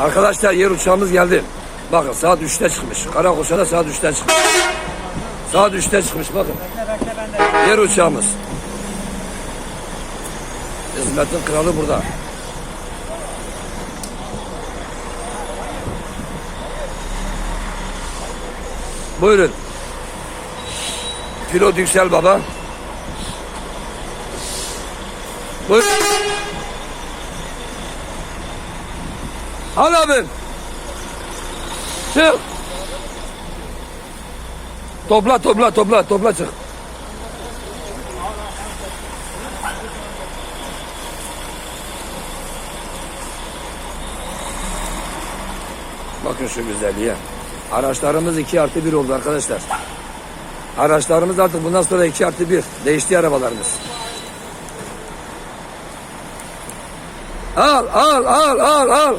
Arkadaşlar yer uçağımız geldi. Bakın saat 3'te çıkmış. Karakoşa'da saat 3'te çıkmış. Saat 3'te çıkmış bakın. Yer uçağımız. Hizmetin kralı burada. Buyurun. Pilot Yüksel Baba. Buyurun. Al abi. Çık. Topla topla topla topla çık. Bakın şu güzelliğe. Araçlarımız 2 artı 1 oldu arkadaşlar. Araçlarımız artık bundan sonra 2 artı 1. Değişti arabalarımız. Al al al al al.